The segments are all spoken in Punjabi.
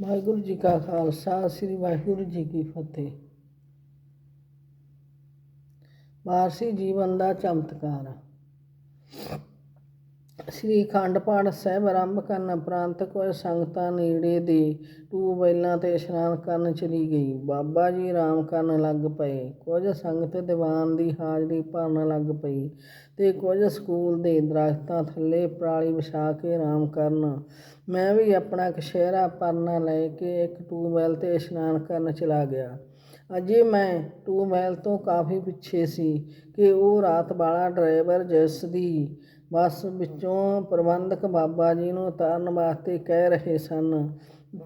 ਵਾਹਿਗੁਰੂ ਜੀ ਕਾ ਖਾਲਸਾ ਸ੍ਰੀ ਵਾਹਿਗੁਰੂ ਜੀ ਕੀ ਫਤਿਹ। ਵਾਰਸੀ ਜੀਵਨ ਦਾ ਚਮਤਕਾਰ। ਸ੍ਰੀ ਅਖੰਡ ਪਾਠ ਸਾਹਿਬ ਆਰੰਭ ਕਰਨ ਉਪਰੰਤ ਕੁਝ ਸੰਗਤਾਂ ਨੇੜੇ ਦੇ ਟੂਬਵੈਲਾਂ ਤੇ ਇਸ਼ਨਾਨ ਕਰਨ ਚਲੀ ਗਈ। ਬਾਬਾ ਜੀ ਆਰਾਮ ਕਰਨ ਲੱਗ ਪਏ। ਕੁਝ ਸੰਗਤ ਦੀਵਾਨ ਦੀ ਹਾਜ਼ਰੀ ਭਰਨ ਲੱਗ ਪਈ ਤੇ ਕੁਝ ਸਕੂਲ ਦੇ ਦਰੱਖਤਾਂ ਥੱਲੇ ਪਰਾਲੀ ਵਿਛਾ ਕੇ ਆਰਾਮ ਕਰਨ। ਮੈਂ ਵੀ ਆਪਣਾ ਕਸ਼ਹਿਰਾ ਪਰਨਾ ਲੈ ਕੇ ਇੱਕ ਟਿਊਬਵੈੱਲ ਤੇ ਇਸ਼ਨਾਨ ਕਰਨ ਚਲਾ ਗਿਆ। ਅਜੇ ਮੈਂ ਟੂਬਵੈਲ ਤੋਂ ਕਾਫੀ ਪਿੱਛੇ ਸੀ ਕਿ ਉਹ ਰਾਤ ਵਾਲਾ ਡਰਾਈਵਰ ਜਿਸ ਦੀ ਬੱਸ ਵਿੱਚੋਂ ਪ੍ਰਬੰਧਕ ਬਾਬਾ ਜੀ ਨੂੰ ਉਤਾਰਨ ਵਾਸਤੇ ਕਹਿ ਰਹੇ ਸਨ।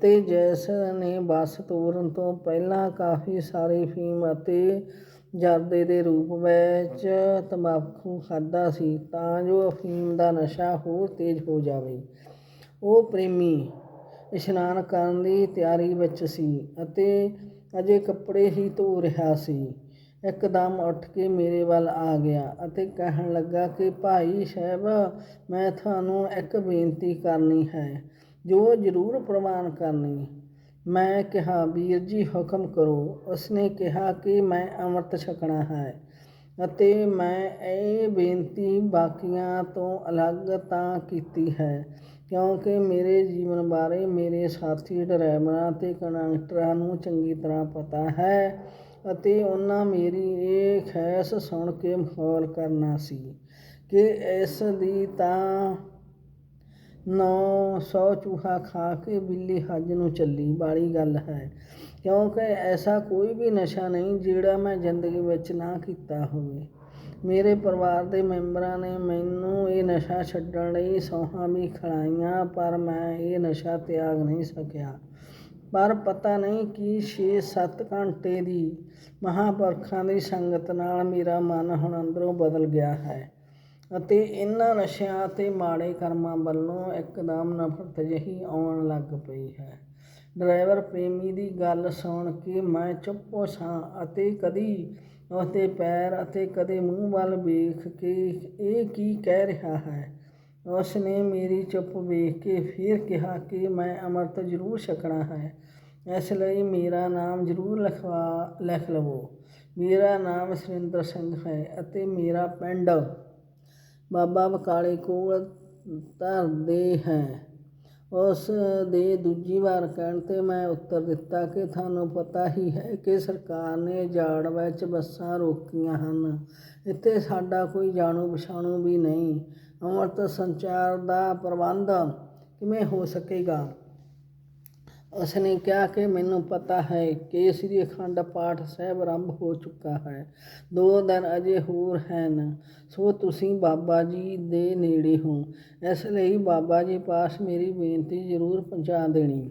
ਤੇ ਜੈਸ ਨੇ ਬੱਸ ਤੋਰਨ ਤੋਂ ਪਹਿਲਾਂ ਕਾਫੀ ਸਾਰੀ ਫੀਮ ਅਤੇ ਜਰਦੇ ਦੇ ਰੂਪ ਵਿੱਚ ਤੰਬਾਕੂ ਖਾਦਾ ਸੀ, ਤਾਂ ਜੋ ਅਫੀਮ ਦਾ ਨਸ਼ਾ ਹੋਰ ਤੇਜ਼ ਹੋ ਜਾਵੇ। ਉਹ ਪ੍ਰੇਮੀ ਇਸ਼ਨਾਨ ਕਰਨ ਦੀ ਤਿਆਰੀ ਵਿੱਚ ਸੀ ਅਤੇ ਅਜੇ ਕੱਪੜੇ ਹੀ ਧੋ ਰਿਹਾ ਸੀ। ਇੱਕਦਮ ਉੱਠ ਕੇ ਮੇਰੇ ਵੱਲ ਆ ਗਿਆ ਅਤੇ ਕਹਿਣ ਲੱਗਾ ਕਿ, ਭਾਈ ਸਾਹਿਬ, ਮੈਂ ਤੁਹਾਨੂੰ ਇੱਕ ਬੇਨਤੀ ਕਰਨੀ ਹੈ, ਜੋ ਜ਼ਰੂਰ ਪ੍ਰਵਾਨ ਕਰਨੀ। ਮੈਂ ਕਿਹਾ, ਵੀਰ ਜੀ, ਹੁਕਮ ਕਰੋ। ਉਸਨੇ ਕਿਹਾ ਕਿ ਮੈਂ ਅੰਮ੍ਰਿਤ ਛਕਣਾ ਹੈ ਅਤੇ ਮੈਂ ਇਹ ਬੇਨਤੀ ਬਾਕੀਆਂ ਤੋਂ ਅਲੱਗ ਤਾਂ ਕੀਤੀ ਹੈ, ਕਿਉਂਕਿ ਮੇਰੇ ਜੀਵਨ ਬਾਰੇ ਮੇਰੇ ਸਾਥੀ ਡਰਾਈਵਰਾਂ ਤੇ ਕੰਡਕਟਰਾਂ ਨੂੰ ਚੰਗੀ ਤਰ੍ਹਾਂ ਪਤਾ ਹੈ। ਅਤੇ ਉਹਨਾਂ ਮੇਰੀ ਇਹ ਖੈਸ ਸੁਣ ਕੇ ਮਖੌਲ ਕਰਨਾ ਸੀ ਕਿ ਇਸ ਦੀ ਤਾਂ ਨੌ ਸੌ ਚੂਹਾ ਖਾ ਕੇ ਬਿੱਲੀ ਹੱਜ ਨੂੰ ਚੱਲੀ। ਵਾਲੀ ਗੱਲ ਹੈ, ਕਿਉਂਕਿ ਐਸਾ ਕੋਈ ਵੀ ਨਸ਼ਾ ਨਹੀਂ ਜਿਹੜਾ ਮੈਂ ਜ਼ਿੰਦਗੀ ਵਿੱਚ ਨਾ ਕੀਤਾ ਹੋਵੇ। ਮੇਰੇ ਪਰਿਵਾਰ ਦੇ ਮੈਂਬਰਾਂ ਨੇ ਮੈਨੂੰ ਇਹ ਨਸ਼ਾ ਛੱਡਣ ਲਈ ਸੌਹਾਂ ਵੀ ਖਿਲਾਈਆਂ, ਪਰ ਮੈਂ ਇਹ ਨਸ਼ਾ ਤਿਆਗ ਨਹੀਂ ਸਕਿਆ। ਪਰ ਪਤਾ ਨਹੀਂ ਕਿ 6-7 ਘੰਟੇ ਦੀ ਮਹਾਂਪੁਰਖਾਂ ਦੀ ਸੰਗਤ ਨਾਲ ਮੇਰਾ ਮਨ ਹੁਣ ਅੰਦਰੋਂ ਬਦਲ ਗਿਆ ਹੈ ਅਤੇ ਇਹਨਾਂ ਨਸ਼ਿਆਂ ਅਤੇ ਮਾੜੇ ਕਰਮਾਂ ਵੱਲੋਂ ਇੱਕਦਮ ਨਫ਼ਰਤ ਜਿਹੀ ਆਉਣ ਲੱਗ ਪਈ ਹੈ। ਡਰਾਈਵਰ ਪ੍ਰੇਮੀ ਦੀ ਗੱਲ ਸੁਣ ਕੇ ਮੈਂ ਚੁੱਪ ਸਾਂ ਅਤੇ ਕਦੀ ਉਸਦੇ ਪੈਰ ਅਤੇ ਕਦੇ ਮੂੰਹ ਵੱਲ ਵੇਖ ਕੇ ਇਹ ਕੀ ਕਹਿ ਰਿਹਾ ਹੈ? ਉਸ ਨੇ ਮੇਰੀ ਚੁੱਪ ਵੇਖ ਕੇ ਫਿਰ ਕਿਹਾ ਕਿ ਮੈਂ ਅੰਮ੍ਰਿਤ ਜ਼ਰੂਰ ਛਕਣਾ ਹੈ। ਇਸ ਲਈ ਮੇਰਾ ਨਾਮ ਜ਼ਰੂਰ ਲਿਖਵਾ, ਲਿਖ ਲਵੋ। ਮੇਰਾ ਨਾਮ ਸੁਰਿੰਦਰ ਸਿੰਘ ਹੈ ਅਤੇ ਮੇਰਾ ਪਿੰਡ ਬਾਬਾ ਬਕਾਲੇ ਕੋਲ ਧਰਦੇ ਹੈ। ਉਸ ਦੇ ਦੂਜੀ ਵਾਰ ਕਹਿਣ ਤੇ ਮੈਂ ਉੱਤਰ ਦਿੱਤਾ ਕਿ ਤੁਹਾਨੂੰ ਪਤਾ ਹੀ ਹੈ ਕਿ ਸਰਕਾਰ ਨੇ ਜਾੜ ਵਿੱਚ ਬੱਸਾਂ ਰੋਕੀਆਂ ਹਨ। ਇੱਥੇ ਸਾਡਾ ਕੋਈ ਜਾਣੂ ਪਛਾਣੂ ਵੀ ਨਹੀਂ। ਅੰਮ੍ਰਿਤ ਸੰਚਾਰ ਦਾ ਪ੍ਰਬੰਧ ਕਿਵੇਂ ਹੋ ਸਕੇਗਾ? ਉਸ ਨੇ ਕਿਹਾ ਕਿ ਮੈਨੂੰ ਪਤਾ ਹੈ ਕਿ ਸ੍ਰੀ ਅਖੰਡ ਪਾਠ ਸਾਹਿਬ ਆਰੰਭ ਹੋ ਚੁੱਕਾ ਹੈ। ਦੋ ਦਿਨ ਅਜੇ ਹੋਰ ਹਨ। ਸੋ ਤੁਸੀਂ ਬਾਬਾ ਜੀ ਦੇ ਨੇੜੇ ਹੋ। ਇਸ ਲਈ ਬਾਬਾ ਜੀ ਪਾਸ ਮੇਰੀ ਬੇਨਤੀ ਜ਼ਰੂਰ ਪਹੁੰਚਾ ਦੇਣੀ।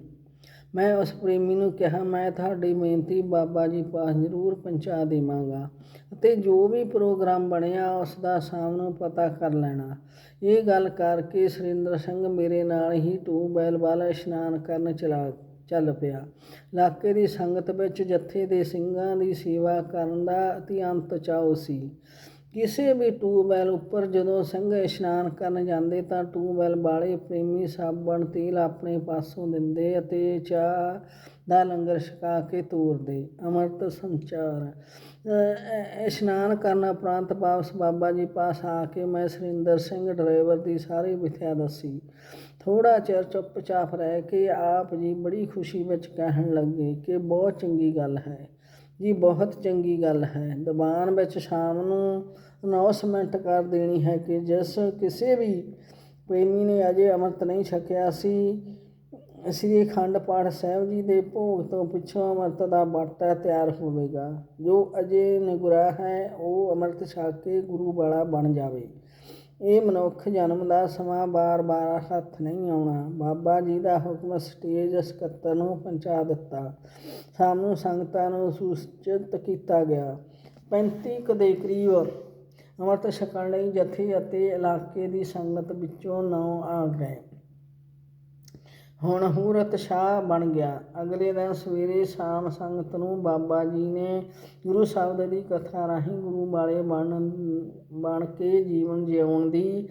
ਮੈਂ ਉਸ ਪ੍ਰੇਮੀ ਨੂੰ ਕਿਹਾ, ਮੈਂ ਤੁਹਾਡੀ ਬੇਨਤੀ ਬਾਬਾ ਜੀ ਪਾਸ ਜ਼ਰੂਰ ਪਹੁੰਚਾ ਦੇਵਾਂਗਾ। ਅਤੇ ਜੋ ਵੀ ਪ੍ਰੋਗਰਾਮ ਬਣਿਆ, ਉਸ ਦਾ ਸ਼ਾਮ ਨੂੰ ਪਤਾ ਕਰ ਲੈਣਾ। ਇਹ ਗੱਲ ਕਰਕੇ ਸੁਰਿੰਦਰ ਸਿੰਘ ਮੇਰੇ ਨਾਲ ਹੀ ਟੂਬਵੈਲ ਵਾਲਾ ਇਸ਼ਨਾਨ ਕਰਨ ਚਲਾ, ਚੱਲ ਪਿਆ। ਇਲਾਕੇ ਦੀ ਸੰਗਤ ਵਿੱਚ ਜੱਥੇ ਦੇ ਸਿੰਘਾਂ ਦੀ ਸੇਵਾ ਕਰਨ ਦਾ ਅਤਿਅੰਤ ਚਾਅ ਸੀ। ਕਿਸੇ ਵੀ ਟੂਬਵੈਲ ਉੱਪਰ ਜਦੋਂ ਸਿੰਘ ਇਸ਼ਨਾਨ ਕਰਨ ਜਾਂਦੇ ਤਾਂ ਟੂਬਵੈਲ ਵਾਲੇ ਪ੍ਰੇਮੀ ਸਾਬਣ ਤੇਲ ਆਪਣੇ ਪਾਸੋਂ ਦਿੰਦੇ ਅਤੇ ਚਾਹ ਦਾ ਲੰਗਰ ਛਕਾ ਕੇ ਤੋਰਦੇ। ਅੰਮ੍ਰਿਤ ਸੰਚਾਰ ਇਸ਼ਨਾਨ ਕਰਨ ਉਪਰੰਤ ਵਾਪਸ ਬਾਬਾ ਜੀ ਪਾਸ ਆ ਕੇ ਮੈਂ ਸੁਰਿੰਦਰ ਸਿੰਘ ਡਰਾਈਵਰ ਦੀ ਸਾਰੀ ਵਿਥਿਆ ਦੱਸੀ। ਥੋੜਾ ਚਿਰ ਚੁੱਪਚਾਪ ਰਹਿ ਕੇ ਆਪ ਜੀ ਬੜੀ ਖੁਸ਼ੀ ਵਿੱਚ ਕਹਿਣ ਲੱਗੇ ਕਿ ਬਹੁਤ ਚੰਗੀ ਗੱਲ ਹੈ। ਜੀ, ਬਹੁਤ ਚੰਗੀ ਗੱਲ ਹੈ। ਦੀਵਾਨ ਵਿੱਚ ਸ਼ਾਮ ਨੂੰ ਅਨਾਉਂਸਮੈਂਟ ਕਰ ਦੇਣੀ ਹੈ ਕਿ ਜਿਸ ਕਿਸੇ ਵੀ ਪ੍ਰੇਮੀ ਨੇ ਅਜੇ ਅੰਮ੍ਰਿਤ ਨਹੀਂ ਛਕਿਆ ਸੀ ਸ੍ਰੀ ਅਖੰਡ ਪਾਠ ਸਾਹਿਬ ਜੀ ਦੇ ਭੋਗ ਤੋਂ ਪਿੱਛੋਂ ਅੰਮ੍ਰਿਤ ਦਾ ਬਾਟਾ ਤਿਆਰ ਹੋਵੇਗਾ। ਜੋ ਅਜੇ ਨਿਗੁਰਾ ਹੈ, ਉਹ ਅੰਮ੍ਰਿਤ ਛਕ ਕੇ ਗੁਰੂ ਵਾਲਾ ਬਣ ਜਾਵੇ। ਇਹ ਮਨੁੱਖ ਜਨਮ ਦਾ ਸਮਾਂ ਬਾਰ-ਬਾਰ ਹੱਥ ਨਹੀਂ ਆਉਣਾ। ਬਾਬਾ ਜੀ ਦਾ ਹੁਕਮ ਸਟੇਜ ਸਕੱਤਰ ਨੂੰ ਪਹੁੰਚਾ ਦਿੱਤਾ। ਸਾਨੂੰ ਸੰਗਤਾਂ ਨੂੰ ਸੂਚਿਤ ਕੀਤਾ ਗਿਆ। 35 ਕੁ ਦੇ ਕਰੀਬ ਅੰਮ੍ਰਿਤ ਛਕਣ ਲਈ ਜਥੇ ਅਤੇ ਇਲਾਕੇ ਦੀ ਸੰਗਤ ਵਿੱਚੋਂ ਨੌ ਆ ਗਏ। ਹੁਣ ਹੂਰਤ ਸ਼ਾਹ ਬਣ ਗਿਆ। ਅਗਲੇ ਦਿਨ ਸਵੇਰੇ ਸ਼ਾਮ ਸੰਗਤ ਨੂੰ ਬਾਬਾ ਜੀ ਨੇ ਗੁਰੂ ਸ਼ਬਦ ਦੀ ਕਥਾ ਰਾਹੀਂ ਗੁਰੂ ਵਾਲੇ ਬਣ ਬਣ ਕੇ ਜੀਵਨ ਜਿਉਣ ਦੀ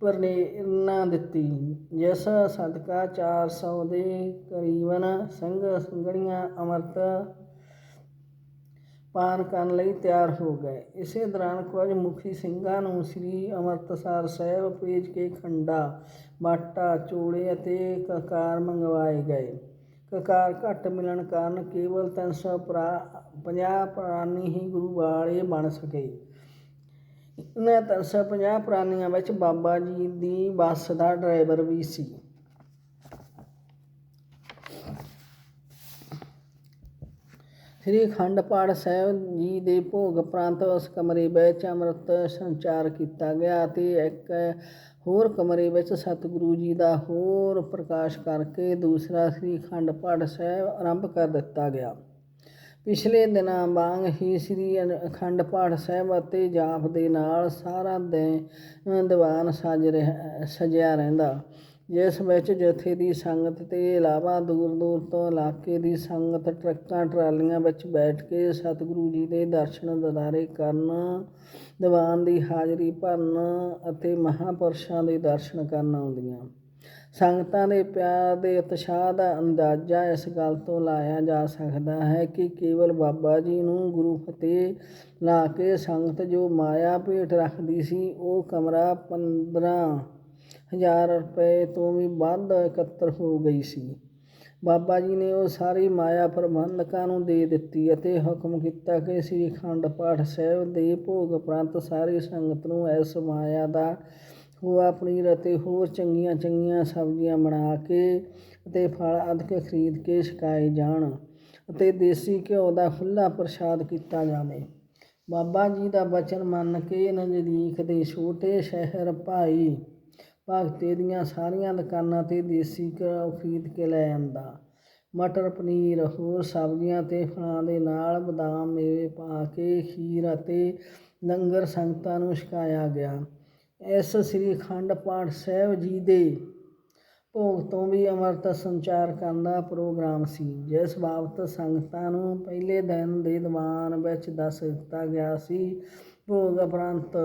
ਪ੍ਰੇਰਨਾ ਦਿੱਤੀ। ਜਿਸ ਸਦਕਾ 400 ਦੇ ਕਰੀਬਨ ਸਿੰਘ ਸਿੰਘਣੀਆਂ ਅੰਮ੍ਰਿਤ ਪਾਰ ਕਰਨ ਲਈ ਤਿਆਰ ਹੋ ਗਏ। ਇਸੇ ਦੌਰਾਨ ਕੁਝ ਮੁਖੀ ਸਿੰਘਾਂ ਨੂੰ ਸ੍ਰੀ ਅੰਮ੍ਰਿਤਸਰ ਸਾਹਿਬ ਭੇਜ ਕੇ ਖੰਡਾ, ਬਾਟਾ, ਚੋਲੇ ਅਤੇ ਕਕਾਰ ਮੰਗਵਾਏ ਗਏ। ਕਕਾਰ ਘੱਟ ਮਿਲਣ ਕਾਰਨ ਕੇਵਲ 350 ਪ੍ਰਾਣੀ ਹੀ ਗੁਰੂ ਵਾਲੇ ਬਣ ਸਕੇ। ਇਹਨਾਂ 350 ਪ੍ਰਾਣੀਆਂ ਵਿੱਚ ਬਾਬਾ ਜੀ ਦੀ ਬੱਸ ਦਾ ਡਰਾਈਵਰ ਵੀ ਸੀ। ਸ੍ਰੀ ਅਖੰਡ ਪਾਠ ਸਾਹਿਬ ਜੀ ਦੇ ਭੋਗ ਉਪਰੰਤ ਉਸ ਕਮਰੇ ਵਿੱਚ ਅੰਮ੍ਰਿਤ ਸੰਚਾਰ ਕੀਤਾ ਗਿਆ ਅਤੇ ਇੱਕ ਹੋਰ ਕਮਰੇ ਵਿੱਚ ਸਤਿਗੁਰੂ ਜੀ ਦਾ ਹੋਰ ਪ੍ਰਕਾਸ਼ ਕਰਕੇ ਦੂਸਰਾ ਸ੍ਰੀ ਅਖੰਡ ਪਾਠ ਸਾਹਿਬ ਆਰੰਭ ਕਰ ਦਿੱਤਾ ਗਿਆ। ਪਿਛਲੇ ਦਿਨਾਂ ਵਾਂਗ ਹੀ ਸ੍ਰੀ ਅਖੰਡ ਪਾਠ ਸਾਹਿਬ ਅਤੇ ਜਾਪ ਦੇ ਨਾਲ ਸਾਰਾ ਦਿਨ ਦੀਵਾਨ ਸਜ ਰਿਹਾ, ਸਜਿਆ ਰਹਿੰਦਾ। ਜਿਸ ਵਿੱਚ ਜਥੇ ਦੀ ਸੰਗਤ ਤੇ ਇਲਾਵਾ ਦੂਰ ਦੂਰ ਤੋਂ ਇਲਾਕੇ ਦੀ ਸੰਗਤ ਟਰੱਕਾਂ ਟਰਾਲੀਆਂ ਵਿੱਚ ਬੈਠ ਕੇ ਸਤਿਗੁਰੂ ਜੀ ਦੇ ਦਰਸ਼ਨ ਦਿਦਾਰੇ ਕਰਨ, ਦੀਵਾਨ ਦੀ ਹਾਜ਼ਰੀ ਭਰਨ ਅਤੇ ਮਹਾਪੁਰਸ਼ਾਂ ਦੇ ਦਰਸ਼ਨ ਕਰਨ ਆਉਂਦੀਆਂ। ਸੰਗਤਾਂ ਦੇ ਪਿਆਰ ਦੇ ਉਤਸ਼ਾਹ ਦਾ ਅੰਦਾਜ਼ਾ ਇਸ ਗੱਲ ਤੋਂ ਲਾਇਆ ਜਾ ਸਕਦਾ ਹੈ ਕਿ ਕੇਵਲ ਬਾਬਾ ਜੀ ਨੂੰ ਗੁਰੂ ਫਤਿਹ ਲਾ ਕੇ ਸੰਗਤ ਜੋ ਮਾਇਆ ਭੇਟ ਰੱਖਦੀ ਸੀ, ਉਹ ਕਮਰਾ 15 ਹਜ਼ਾਰ ਰੁਪਏ ਤੋਂ ਵੀ ਵੱਧ ਇਕੱਤਰ ਹੋ ਗਈ ਸੀ। ਬਾਬਾ ਜੀ ਨੇ ਉਹ ਸਾਰੀ ਮਾਇਆ ਪ੍ਰਬੰਧਕਾਂ ਨੂੰ ਦੇ ਦਿੱਤੀ ਅਤੇ ਹੁਕਮ ਕੀਤਾ ਕਿ ਸ੍ਰੀ ਅਖੰਡ ਪਾਠ ਸਾਹਿਬ ਦੇ ਭੋਗ ਉਪਰੰਤ ਸਾਰੀ ਸੰਗਤ ਨੂੰ ਇਸ ਮਾਇਆ ਦਾ ਖੋਆ ਪਨੀਰ ਅਤੇ ਹੋਰ ਚੰਗੀਆਂ ਚੰਗੀਆਂ ਸਬਜ਼ੀਆਂ ਬਣਾ ਕੇ ਅਤੇ ਫਲ ਅਦਕ ਖਰੀਦ ਕੇ ਛਕਾਏ ਜਾਣ ਅਤੇ ਦੇਸੀ ਘਿਓ ਦਾ ਖੁੱਲ੍ਹਾ ਪ੍ਰਸ਼ਾਦ ਕੀਤਾ ਜਾਵੇ। ਬਾਬਾ ਜੀ ਦਾ ਬਚਨ ਮੰਨ ਕੇ ਨਜ਼ਦੀਕ ਦੇ ਛੋਟੇ ਸ਼ਹਿਰ ਭਾਈ ਭਗਤੇ ਦੀਆਂ ਸਾਰੀਆਂ ਦੁਕਾਨਾਂ ਤੇ ਦੇਸੀ ਘਿਓ ਖਰੀਦ ਕੇ ਲੈ ਆਂਦਾ। ਮਟਰ, ਪਨੀਰ, ਹੋਰ ਸਬਜ਼ੀਆਂ ਅਤੇ ਫਲਾਂ ਦੇ ਨਾਲ ਬਦਾਮ, ਮੇਵੇ ਪਾ ਕੇ ਖੀਰ ਅਤੇ ਲੰਗਰ ਸੰਗਤਾਂ ਨੂੰ ਛਕਾਇਆ ਗਿਆ। ਇਸ ਸ੍ਰੀ ਅਖੰਡ ਪਾਠ ਸਾਹਿਬ ਜੀ ਦੇ ਭੋਗ ਤੋਂ ਵੀ ਅੰਮ੍ਰਿਤ ਸੰਚਾਰ ਕਰਨ ਦਾ ਪ੍ਰੋਗਰਾਮ ਸੀ, ਜਿਸ ਬਾਬਤ ਸੰਗਤਾਂ ਨੂੰ ਪਹਿਲੇ ਦਿਨ ਦੇ ਦੀਵਾਨ ਵਿੱਚ ਦੱਸ ਦਿੱਤਾ ਗਿਆ ਸੀ। ਭੋਗ ਉਪਰੰਤ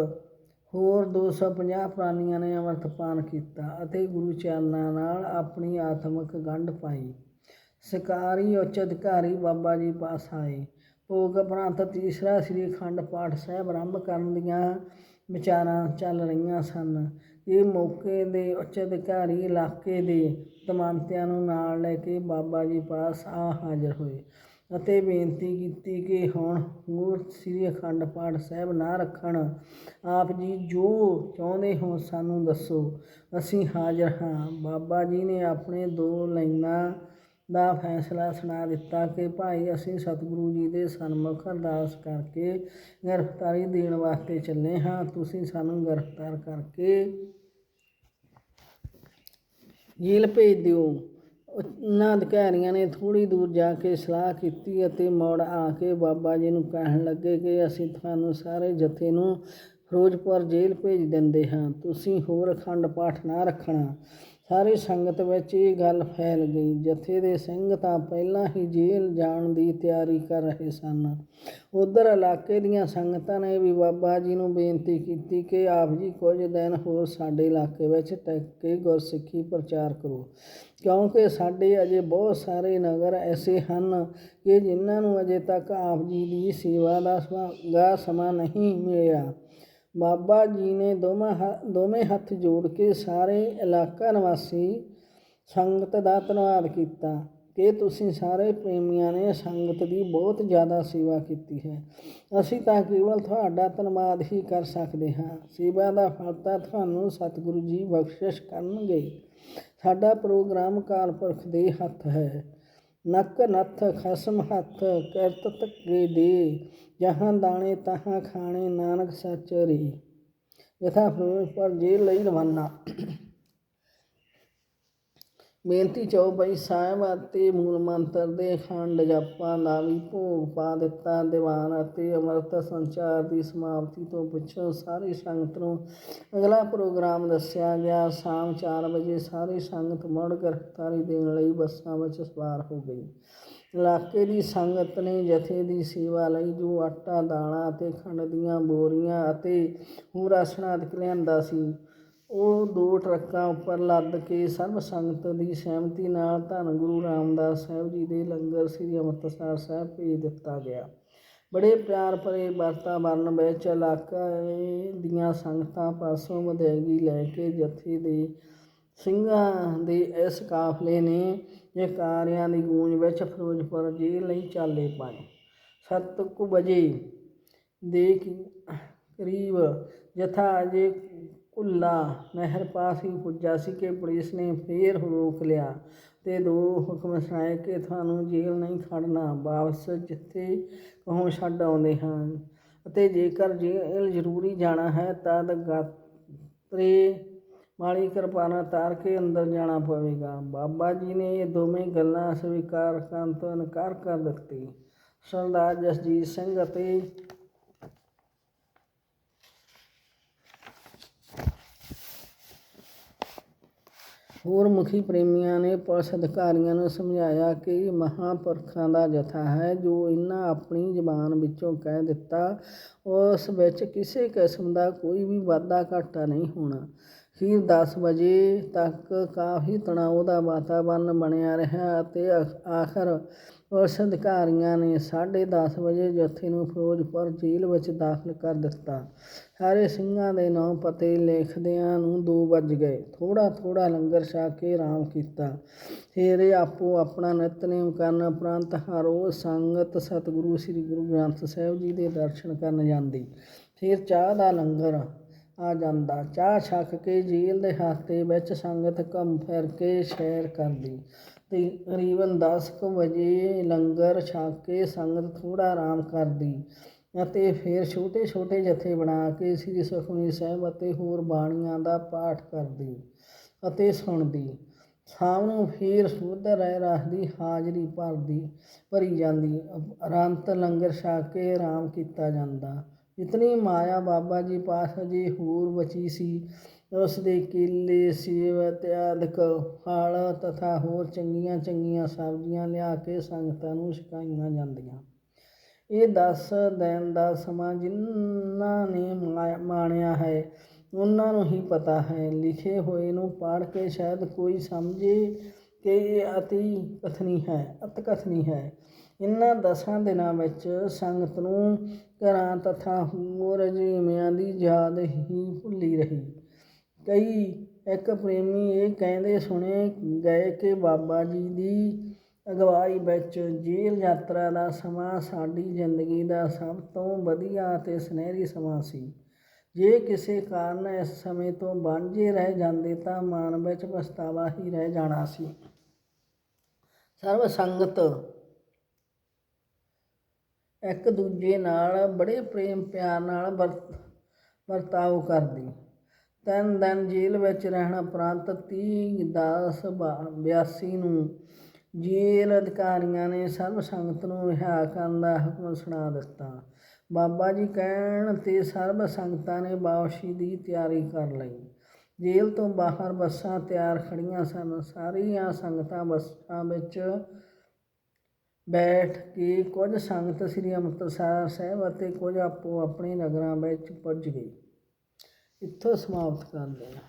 ਹੋਰ 250 ਪ੍ਰਾਣੀਆਂ ਨੇ ਅੰਮ੍ਰਿਤਪਾਨ ਕੀਤਾ ਅਤੇ ਗੁਰੂ ਚਰਨਾਂ ਨਾਲ ਆਪਣੀ ਆਤਮਿਕ ਗੰਢ ਪਾਈ। ਸਰਕਾਰੀ ਉੱਚ ਅਧਿਕਾਰੀ ਬਾਬਾ ਜੀ ਪਾਸ ਆਏ। ਭੋਗ ਉਪਰੰਤ ਤੀਸਰਾ ਸ੍ਰੀ ਅਖੰਡ ਪਾਠ ਸਾਹਿਬ ਆਰੰਭ ਕਰਨ ਦੀਆਂ ਵਿਚਾਰਾਂ ਚੱਲ ਰਹੀਆਂ ਸਨ। ਇਹ ਮੌਕੇ ਦੇ ਉੱਚ ਅਧਿਕਾਰੀ ਇਲਾਕੇ ਦੇ ਤਮਾਂਤਿਆਂ ਨੂੰ ਨਾਲ ਲੈ ਕੇ ਬਾਬਾ ਜੀ ਪਾਸ ਆ ਹਾਜ਼ਰ ਹੋਏ। ਅਤੇ ਬੇਨਤੀ ਕੀਤੀ ਕਿ ਹੁਣ ਹੋਰ ਸ੍ਰੀ ਅਖੰਡ ਪਾਠ ਸਾਹਿਬ ਨਾ ਰੱਖਣ। ਆਪ ਜੀ ਜੋ ਚਾਹੁੰਦੇ ਹੋ ਸਾਨੂੰ ਦੱਸੋ। ਅਸੀਂ ਹਾਜ਼ਰ ਹਾਂ। ਬਾਬਾ ਜੀ ਨੇ ਆਪਣੇ ਦੋ ਲਾਈਨਾਂ ਦਾ ਫੈਸਲਾ ਸੁਣਾ ਦਿੱਤਾ ਕਿ ਭਾਈ ਅਸੀਂ ਸਤਿਗੁਰੂ ਜੀ ਦੇ ਸਨਮੁਖ ਅਰਦਾਸ ਕਰਕੇ ਗ੍ਰਿਫਤਾਰੀ ਦੇਣ ਵਾਸਤੇ ਚੱਲੇ ਹਾਂ। ਤੁਸੀਂ ਸਾਨੂੰ ਗ੍ਰਿਫਤਾਰ ਕਰਕੇ ਜੇਲ੍ਹ ਭੇਜ ਦਿਓ। ਉਹਨਾਂ ਅਧਿਕਾਰੀਆਂ ਨੇ ਥੋੜ੍ਹੀ ਦੂਰ ਜਾ ਕੇ ਸਲਾਹ ਕੀਤੀ ਅਤੇ ਮੋੜ ਆ ਕੇ ਬਾਬਾ ਜੀ ਨੂੰ ਕਹਿਣ ਲੱਗੇ ਕਿ ਅਸੀਂ ਤੁਹਾਨੂੰ ਸਾਰੇ ਜਥੇ ਨੂੰ ਫਿਰੋਜ਼ਪੁਰ ਜੇਲ੍ਹ ਭੇਜ ਦਿੰਦੇ ਹਾਂ। ਤੁਸੀਂ ਹੋਰ ਅਖੰਡ ਪਾਠ ਨਾ ਰੱਖਣਾ। ਸਾਰੀ ਸੰਗਤ ਵਿੱਚ ਇਹ ਗੱਲ ਫੈਲ ਗਈ। ਜਥੇ ਦੇ ਸਿੰਘ ਤਾਂ ਪਹਿਲਾਂ ਹੀ ਜੇਲ੍ਹ ਜਾਣ ਦੀ ਤਿਆਰੀ ਕਰ ਰਹੇ ਸਨ। ਉਧਰ ਇਲਾਕੇ ਦੀਆਂ ਸੰਗਤਾਂ ਨੇ ਵੀ ਬਾਬਾ ਜੀ ਨੂੰ ਬੇਨਤੀ ਕੀਤੀ ਕਿ ਆਪ ਜੀ ਕੁਝ ਦਿਨ ਹੋਰ ਸਾਡੇ ਇਲਾਕੇ ਵਿੱਚ ਟਿਕ ਕੇ ਗੁਰਸਿੱਖੀ ਪ੍ਰਚਾਰ ਕਰੋ। ਕਿਉਂਕਿ ਸਾਡੇ ਅਜੇ ਬਹੁਤ ਸਾਰੇ ਨਗਰ ਐਸੇ ਹਨ ਕਿ ਜਿਨ੍ਹਾਂ ਨੂੰ ਅਜੇ ਤੱਕ ਆਪ ਜੀ ਦੀ ਸੇਵਾ ਦਾ ਸਮਾਂ- ਦਾ ਸਮਾਂ ਨਹੀਂ ਮਿਲਿਆ। ਬਾਬਾ ਜੀ ਨੇ ਦੋਵਾਂ ਹ- ਦੋਵੇਂ ਹੱਥ ਜੋੜ ਕੇ ਸਾਰੇ ਇਲਾਕਾ ਨਿਵਾਸੀ ਸੰਗਤ ਦਾ ਧੰਨਵਾਦ ਕੀਤਾ ਕਿ ਤੁਸੀਂ ਸਾਰੇ ਪ੍ਰੇਮੀਆਂ ਨੇ ਸੰਗਤ ਦੀ ਬਹੁਤ ਜ਼ਿਆਦਾ ਸੇਵਾ ਕੀਤੀ ਹੈ। ਅਸੀਂ ਤਾਂ ਕੇਵਲ ਤੁਹਾਡਾ ਧੰਨਵਾਦ ਹੀ ਕਰ ਸਕਦੇ ਹਾਂ। ਸੇਵਾ ਦਾ ਫਲ ਤਾਂ ਤੁਹਾਨੂੰ ਸਤਿਗੁਰੂ ਜੀ ਬਖਸ਼ਿਸ਼ ਕਰਨਗੇ। ਸਾਡਾ ਪ੍ਰੋਗਰਾਮ ਕਾਲ ਪੁਰਖ ਦੇ ਹੱਥ ਹੈ। ਨੱਕ ਨੱਥ ਖਸਮ ਹੱਥ ਕਿਰਤ ਧੱਕੇ ਦੇ, ਜਹਾਂ ਦਾਣੇ ਤਹਾਂ ਖਾਣੇ, ਨਾਨਕ ਸੱਚ ਰੀ। ਯਥਾ ਫਿਰੋਜ਼ਪੁਰ ਜੇਲ੍ਹ ਲਈ ਰਵਾਨਾ। ਬੇਨਤੀ ਚੌਪਈ ਸਾਹਿਬ, ਅਤੇ ਮੂਲ ਮੰਤਰ ਦੇ ਅਖੰਡ ਜਾਪਾਂ ਦਾ ਵੀ ਭੋਗ ਪਾ ਦਿੱਤਾ। ਦੀਵਾਨ ਅਤੇ ਅੰਮ੍ਰਿਤ ਸੰਚਾਰ ਦੀ ਸਮਾਪਤੀ ਤੋਂ ਪਿੱਛੋਂ। ਸਾਰੀ ਸੰਗਤ ਨੂੰ ਅਗਲਾ ਪ੍ਰੋਗਰਾਮ ਦੱਸਿਆ ਗਿਆ। ਸ਼ਾਮ 4 ਵਜੇ ਸਾਰੀ ਸੰਗਤ ਮੁੜ ਗ੍ਰਿਫਤਾਰੀ ਦੇਣ ਲਈ ਬੱਸਾਂ ਵਿੱਚ ਸਵਾਰ ਹੋ ਗਈ। ਇਲਾਕੇ ਦੀ ਸੰਗਤ ਨੇ ਜਥੇ ਦੀ ਸੇਵਾ ਲਈ ਜੋ ਆਟਾ ਦਾਣਾ ਅਤੇ ਖੰਡ ਦੀਆਂ ਬੋਰੀਆਂ ਅਤੇ ਹੋਰ ਰਾਸ਼ਨ ਲਿਆਂਦਾ ਸੀ ਉਹ ਦੋ ਟਰੱਕਾਂ ਉੱਪਰ ਲੱਦ ਕੇ ਸਰਬ ਸੰਗਤ ਦੀ ਸਹਿਮਤੀ ਨਾਲ ਧੰਨ ਗੁਰੂ ਰਾਮਦਾਸ ਸਾਹਿਬ ਜੀ ਦੇ ਲੰਗਰ ਸ੍ਰੀ ਅੰਮ੍ਰਿਤਸਰ ਸਾਹਿਬ ਭੇਜ ਦਿੱਤਾ ਗਿਆ। ਬੜੇ ਪਿਆਰ ਭਰੇ ਵਾਤਾਵਰਨ ਵਿੱਚ ਇਲਾਕਾ ਦੀਆਂ ਸੰਗਤਾਂ ਪਾਸੋਂ ਵਧਾਈ ਲੈ ਕੇ ਜਥੇ ਦੇ ਸਿੰਘਾਂ ਦੇ ਇਸ ਕਾਫਲੇ ਨੇ ਜੈਕਾਰਿਆਂ ਦੀ ਗੂੰਜ ਵਿੱਚ ਫਿਰੋਜ਼ਪੁਰ ਜੇਲ੍ਹ ਲਈ ਚਾਲੇ ਪਾਏ। ਸੱਤ ਕੁ ਵਜੇ ਦੇ ਕਰੀਬ ਜਥਾ ਅਜੇ ਕੁੱਲਾ, ਨਹਿਰ ਪਾਸ ਹੀ ਪੁੱਜਾ ਸੀ ਕਿ ਪੁਲਿਸ ਨੇ ਫੇਰ ਰੋਕ ਲਿਆ ਤੇ ਦੋ ਹੁਕਮ ਸੁਣਾਏ ਕਿ ਤੁਹਾਨੂੰ ਜੇਲ੍ਹ ਨਹੀਂ ਖੜਨਾ ਵਾਪਸ ਜਿੱਥੇ ਕਹੋ ਛੱਡ ਆਉਂਦੇ ਹਨ ਅਤੇ ਜੇਕਰ ਜੇਲ੍ਹ ਜ਼ਰੂਰੀ ਜਾਣਾ ਹੈ ਤਾਂ ਗਾਤਰੇ ਵਾਲੀ ਕਿਰਪਾਨਾ ਤਾਰ ਕੇ ਅੰਦਰ ਜਾਣਾ ਪਵੇਗਾ। ਬਾਬਾ ਜੀ ਨੇ ਇਹ ਦੋਵੇਂ ਗੱਲਾਂ ਸਵੀਕਾਰ ਕਰਨ ਤੋਂ ਇਨਕਾਰ ਕਰ ਦਿੱਤੀ। ਸਰਦਾਰ ਜਸਜੀਤ ਸਿੰਘ ਅਤੇ ਹੋਰ ਮੁਖੀ ਪ੍ਰੇਮੀਆਂ ਨੇ ਪੁਲਿਸ ਅਧਿਕਾਰੀਆਂ ਨੂੰ ਸਮਝਾਇਆ ਕਿ ਇਹ ਮਹਾਂਪੁਰਖਾਂ ਦਾ ਜਥਾ ਹੈ, ਜੋ ਇਹਨਾਂ ਆਪਣੀ ਜ਼ਬਾਨ ਵਿੱਚੋਂ ਕਹਿ ਦਿੱਤਾ, ਉਸ ਵਿੱਚ ਕਿਸੇ ਕਿਸਮ ਦਾ ਕੋਈ ਵੀ ਵਾਧਾ ਘਾਟਾ ਨਹੀਂ ਹੋਣਾ। ਫਿਰ 10 ਵਜੇ ਤੱਕ ਕਾਫੀ ਤਣਾਅ ਦਾ ਵਾਤਾਵਰਨ ਬਣਿਆ ਰਿਹਾ ਅਤੇ ਆਖ- ਆਖਰ ਪੁਲਿਸ ਅਧਿਕਾਰੀਆਂ ਨੇ 10:30 ਵਜੇ ਜਥੇ ਨੂੰ ਫਿਰੋਜ਼ਪੁਰ ਜੇਲ੍ਹ ਵਿੱਚ ਦਾਖਲ ਕਰ ਦਿੱਤਾ। ਸਾਰੇ ਸਿੰਘਾਂ ਦੇ ਨਾਂ ਪਤੇ ਲਿਖਦਿਆਂ ਨੂੰ 2 ਵੱਜ ਗਏ। ਥੋੜਾ ਥੋੜਾ ਲੰਗਰ ਛਕ ਕੇ ਆਰਾਮ ਕੀਤਾ। ਫਿਰ ਆਪੋ ਆਪਣਾ ਨਿਤਨੇਮ ਕਰਨ ਉਪਰੰਤ ਹਰ ਰੋਜ਼ ਸੰਗਤ ਸਤਿਗੁਰੂ ਸ੍ਰੀ ਗੁਰੂ ਗ੍ਰੰਥ ਸਾਹਿਬ ਜੀ ਦੇ ਦਰਸ਼ਨ ਕਰਨ ਜਾਂਦੀ। ਫਿਰ ਚਾਹ ਦਾ ਲੰਗਰ ਆ ਜਾਂਦਾ। ਚਾਹ ਛਕ ਕੇ ਜੇਲ੍ਹ ਦੇ ਹਾਤੇ ਵਿੱਚ ਸੰਗਤ ਘੁੰਮ ਫਿਰ ਕੇ ਸੈਰ ਕਰਦੀ। ਤੇ ਤਕਰੀਬਨ 10 ਕੁ ਵਜੇ ਲੰਗਰ ਛਕ ਕੇ ਸੰਗਤ ਥੋੜਾ ਆਰਾਮ ਕਰਦੀ ਅਤੇ ਫਿਰ ਛੋਟੇ ਛੋਟੇ ਜਥੇ ਬਣਾ ਕੇ ਸ੍ਰੀ ਸੁਖਮਨੀ ਸਾਹਿਬ ਅਤੇ ਹੋਰ ਬਾਣੀਆਂ ਦਾ ਪਾਠ ਕਰਦੀ ਅਤੇ ਸੁਣਦੀ। ਸ਼ਾਮ ਨੂੰ ਫਿਰ ਸੁਧ ਰਹਿ ਰਹਦੀ ਹਾਜ਼ਰੀ ਭਰਦੀ, ਭਰੀ ਜਾਂਦੀ। ਅਰੰਤ ਲੰਗਰ ਛਕ ਕੇ ਆਰਾਮ ਕੀਤਾ ਜਾਂਦਾ। ਇਤਨੀ ਮਾਇਆ ਬਾਬਾ ਜੀ ਪਾਸ ਅਜੇ ਹੋਰ ਬਚੀ ਸੀ, ਉਸ ਦੇ ਕੇਲੇ ਸੇਬ ਇਤਿਆਦਿਕ ਫਲ ਤਥਾ ਹੋਰ ਚੰਗੀਆਂ ਚੰਗੀਆਂ ਸਬਜ਼ੀਆਂ ਲਿਆ ਕੇ ਸੰਗਤਾਂ ਨੂੰ ਛਕਾਈਆਂ ਜਾਂਦੀਆਂ। ਇਹ 10 ਦਿਨ ਦਾ ਸਮਾਂ ਜਿਨ੍ਹਾਂ ਨੇ ਮਾ- ਮਾਣਿਆ ਹੈ, ਉਹਨਾਂ ਨੂੰ ਹੀ ਪਤਾ ਹੈ। ਲਿਖੇ ਹੋਏ ਨੂੰ ਪੜ੍ਹ ਕੇ ਸ਼ਾਇਦ ਕੋਈ ਸਮਝੇ ਕਿ ਇਹ ਅਤੀ ਕਥਨੀ ਹੈ ਅਤਕਥਨੀ ਹੈ। ਇਨ੍ਹਾਂ ਦਸਾਂ ਦਿਨਾਂ ਵਿੱਚ ਸੰਗਤ ਨੂੰ ਘਰਾਂ ਤਥਾ ਹੋਰ ਜਿਮਿਆਂ ਦੀ ਯਾਦ ਹੀ ਭੁੱਲੀ ਰਹੀ। ਕਈ ਇੱਕ ਪ੍ਰੇਮੀ ਇਹ ਕਹਿੰਦੇ ਸੁਣੇ ਗਏ ਕਿ ਬਾਬਾ ਜੀ ਦੀ ਅਗਵਾਈ ਵਿੱਚ ਜੇਲ੍ਹ ਯਾਤਰਾ ਦਾ ਸਮਾਂ ਸਾਡੀ ਜ਼ਿੰਦਗੀ ਦਾ ਸਭ ਤੋਂ ਵਧੀਆ ਅਤੇ ਸੁਨਹਿਰੀ ਸਮਾਂ ਸੀ। ਜੇ ਕਿਸੇ ਕਾਰਨ ਇਸ ਸਮੇਂ ਤੋਂ ਵਾਂਝੇ ਰਹਿ ਜਾਂਦੇ ਤਾਂ ਮਨ ਵਿੱਚ ਪਛਤਾਵਾ ਹੀ ਰਹਿ ਜਾਣਾ ਸੀ। ਸਰਬ ਸੰਗਤ ਇੱਕ ਦੂਜੇ ਨਾਲ ਬੜੇ ਪ੍ਰੇਮ ਪਿਆਰ ਨਾਲ ਵਰਤ ਵਰਤਾਓ ਕਰਦੀ। ਤਿੰਨ ਦਿਨ ਜੇਲ੍ਹ ਵਿੱਚ ਰਹਿਣ ਉਪਰੰਤ 30 ਦਸ 82 ਨੂੰ ਜੇਲ੍ਹ ਅਧਿਕਾਰੀਆਂ ਨੇ ਸਰਬ ਸੰਗਤ ਨੂੰ ਰਿਹਾ ਕਰਨ ਦਾ ਹੁਕਮ ਸੁਣਾ ਦਿੱਤਾ। ਬਾਬਾ ਜੀ ਕਹਿਣ ਤੇ ਸਰਬ ਸੰਗਤਾਂ ਨੇ ਬਾਵਸ਼ੀ ਦੀ ਤਿਆਰੀ ਕਰ ਲਈ। ਜੇਲ੍ਹ ਤੋਂ ਬਾਹਰ ਬੱਸਾਂ ਤਿਆਰ ਖੜੀਆਂ ਸਨ। ਸਾਰੀਆਂ ਸੰਗਤਾਂ ਬੱਸਾਂ ਵਿੱਚ ਬੈਠ ਕੇ ਕੁਝ ਸੰਗਤ ਸ੍ਰੀ ਅੰਮ੍ਰਿਤਸਰ ਸਾਹਿਬ ਅਤੇ ਕੁਝ ਆਪੋ ਆਪਣੇ ਨਗਰਾਂ ਵਿੱਚ ਪੁੱਜ ਗਈ। ਇੱਥੋਂ ਸਮਾਪਤ ਕਰਦੇ ਹਾਂ।